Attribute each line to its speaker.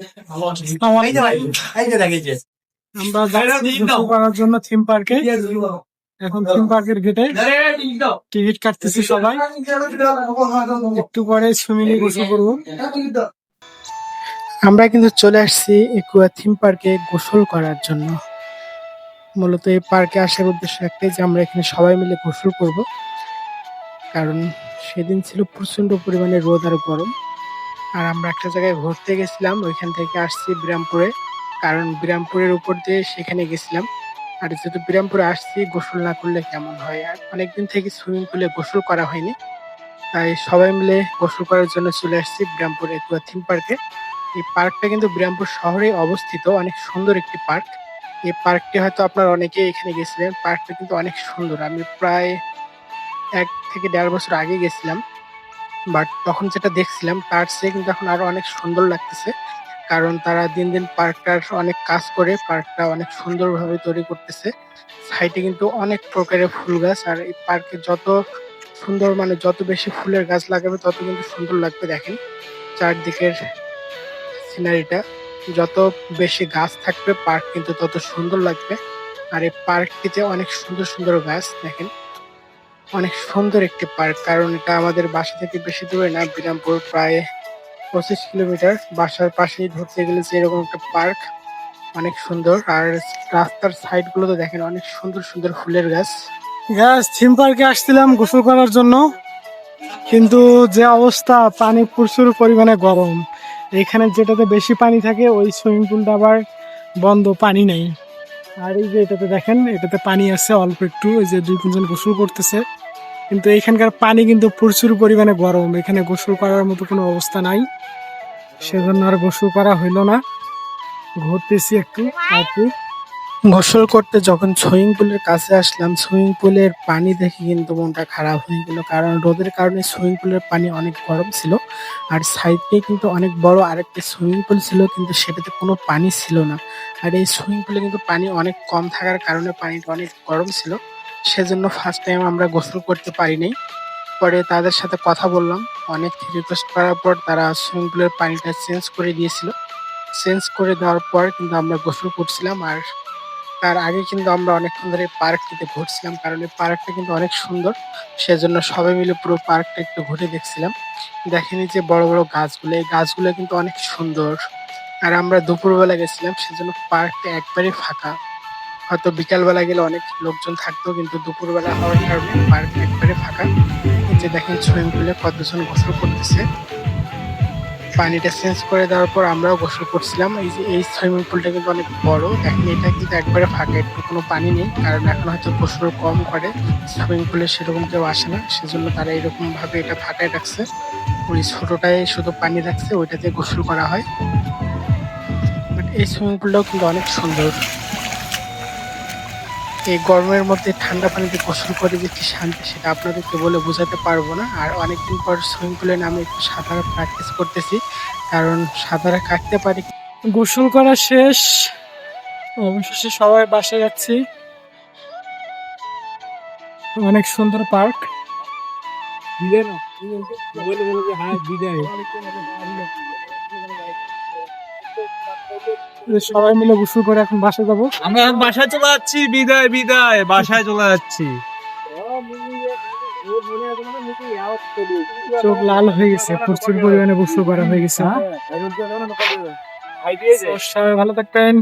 Speaker 1: আমরা যাচ্ছি করার জন্য থিম পার্কে এখন থিম পার্কের গেটে টিকিট কাটতেছি সবাই। একটু পরে সুইমিং গোসল করব। আমরা কিন্তু চলে আসছি একুয়া থিম পার্কে গোসল করার জন্য। মূলত এই পার্কে আসার উদ্দেশ্য একটাই যে আমরা এখানে সবাই মিলে গোসল করব। কারণ সেদিন ছিল প্রচণ্ড পরিমাণে রোদ আর গরম। আর আমরা একটা জায়গায় ঘুরতে গেছিলাম, ওইখান থেকে আসছি বিরামপুরে। কারণ বিরামপুরের উপর দিয়ে সেখানে গেছিলাম। আর যেহেতু বিরামপুরে আসছি, গোসল না করলে কেমন হয়? আর অনেকদিন থেকে সুইমিং পুলে গোসল করা হয়নি। তাই সবাই মিলে গোসল করার জন্য চলে আসছি বিরামপুর একুয়া থিম পার্কে এই পার্কটা কিন্তু বিরামপুর শহরে অবস্থিত, অনেক সুন্দর একটি পার্ক এই পার্কটি হয়তো আপনারা অনেকেই এখানে গেছিলেন। পার্কটা কিন্তু অনেক সুন্দর। আমি প্রায় এক থেকে দেড় বছর আগে গেছিলাম। বাট তখন যেটা দেখছিলাম, তার চেয়ে কিন্তু এখন আরও অনেক সুন্দর লাগতেছে। কারণ তারা দিন দিন পার্কটার অনেক কাজ করে, পার্কটা অনেক সুন্দরভাবে তৈরি করতেছে। সাইডে কিন্তু অনেক প্রকারের ফুল গাছ আর এই পার্কে যত সুন্দর মানে যত বেশি ফুলের গাছ লাগাবে, তত কিন্তু সুন্দর লাগবে দেখেন। চারদিকের সিনারিটা, যত বেশি গাছ থাকবে, পার্ক কিন্তু তত সুন্দর লাগবে। আর এই পার্কটিতে অনেক সুন্দর সুন্দর গাছ দেখেন। অনেক সুন্দর একটি পার্ক, কারণ এটা আমাদের বাসা থেকে বেশি দূরে না, বিরামপুর প্রায় পঁচিশ কিলোমিটার। বাসার পাশেই ধরতে গেলে যে এরকম একটা পার্ক, অনেক সুন্দর। আর রাস্তার সাইডগুলো তো দেখেন, অনেক সুন্দর সুন্দর ফুলের গাছ। গাছ থিম পার্কে আসছিলাম গোসল করার জন্য, কিন্তু যে অবস্থা, পানি প্রচুর পরিমাণে গরম। এখানে যেটাতে বেশি পানি থাকে, ওই সুইমিং পুলটা আবার বন্ধ, পানি নেই। আর এই যে এটাতে দেখেন, এটাতে পানি আছে অল্প একটু, ওই যে দুই তিনজন গোসল করতেছে। কিন্তু এখানকার পানি কিন্তু প্রচুর পরিমাণে গরম। এখানে গোসল করার মতো কোনো অবস্থা নাই। সেজন্য আর গোসল করা হইল না। ঘুরতেছি একটু কি গোসল করতে যখন সুইমিং পুলের কাছে আসলাম, সুইমিং পুলের পানি দেখে কিন্তু মনটা খারাপ হয়ে গেল। কারণ রোদের কারণে সুইমিং পুলের পানি অনেক গরম ছিল। আর সাইডে কিন্তু অনেক বড় আরেকটা সুইমিং পুল ছিল, কিন্তু সেটাতে কোনো পানি ছিল না। আর এই সুইমিং পুলে কিন্তু পানি অনেক কম থাকার কারণে পানিটা অনেক গরম ছিল। সেজন্য ফার্স্ট টাইম আমরা গোসল করতে পারিনি। পরে তাদের সাথে কথা বললাম। অনেক রিকোয়েস্ট করার পর তারা সুইমিং পুলের পানিটা চেঞ্জ করে দিয়েছিল। চেঞ্জ করে দেওয়ার পর কিন্তু আমরা গোসল করছিলাম আর তার আগে কিন্তু আমরা অনেকক্ষণ ধরে পার্কটিতে ঘুরছিলাম কারণ এই পার্কটা কিন্তু অনেক সুন্দর। সেজন্য সবাই মিলে পুরো পার্কটা একটু ঘুরে দেখছিলাম। দেখেনি যে বড় বড় গাছগুলো, এই গাছগুলো কিন্তু অনেক সুন্দর। আর আমরা দুপুরবেলা গেছিলাম, সেজন্য পার্কটা একবারই ফাঁকা। হয়তো বিকালবেলা গেলে অনেক লোকজন থাকতো, কিন্তু দুপুরবেলা হওয়ার কারণে পার্ক একবারে ফাঁকা। যে দেখেন সুইমিং পুলে কতজন গোসল করতেছে। পানিটা চেঞ্জ করে দেওয়ার পর আমরাও গোসল করছিলাম। এই যে, এই সুইমিং পুলটা কিন্তু অনেক বড়। দেখেন এটা কিন্তু একবারে ফাঁকা একটু কোনো পানি নেই, কারণ এখন হয়তো গোসল কম করে। সুইমিং পুলে সেরকম কেউ আসে না, সেজন্য তারা এরকমভাবে এটা ফাঁকায় রাখছে। ওই ছোটটায় শুধু পানি রাখছে, ওইটাতে গোসল করা হয়। বাট এই সুইমিং পুলটাও কিন্তু অনেক সুন্দর। এই গরমের মধ্যে ঠান্ডা পানিতে গোসল করে যে কি শান্তি সেটা আপনাদেরকে বলে বোঝাতে পারব না। আর অনেকদিন পর সুইমিং পুলে নামে একটু সাঁতার প্র্যাকটিস করতেছি। কারণ সাঁতারে কাটতে পারি গোসল করা শেষ। অবশেষে সবাই বাসে যাচ্ছি। অনেক সুন্দর পার্ক। সবাই মিলে গোসল করে এখন বাসায় যাব।
Speaker 2: আমরা এখন বাসায় চলে যাচ্ছি বিদায় বিদায় বাসায় চলে যাচ্ছি।
Speaker 1: চোখ লাল হয়ে গেছে প্রচুর পরিমাণে গোসল করা হয়ে গেছে সবাই ভালো থাকবেন।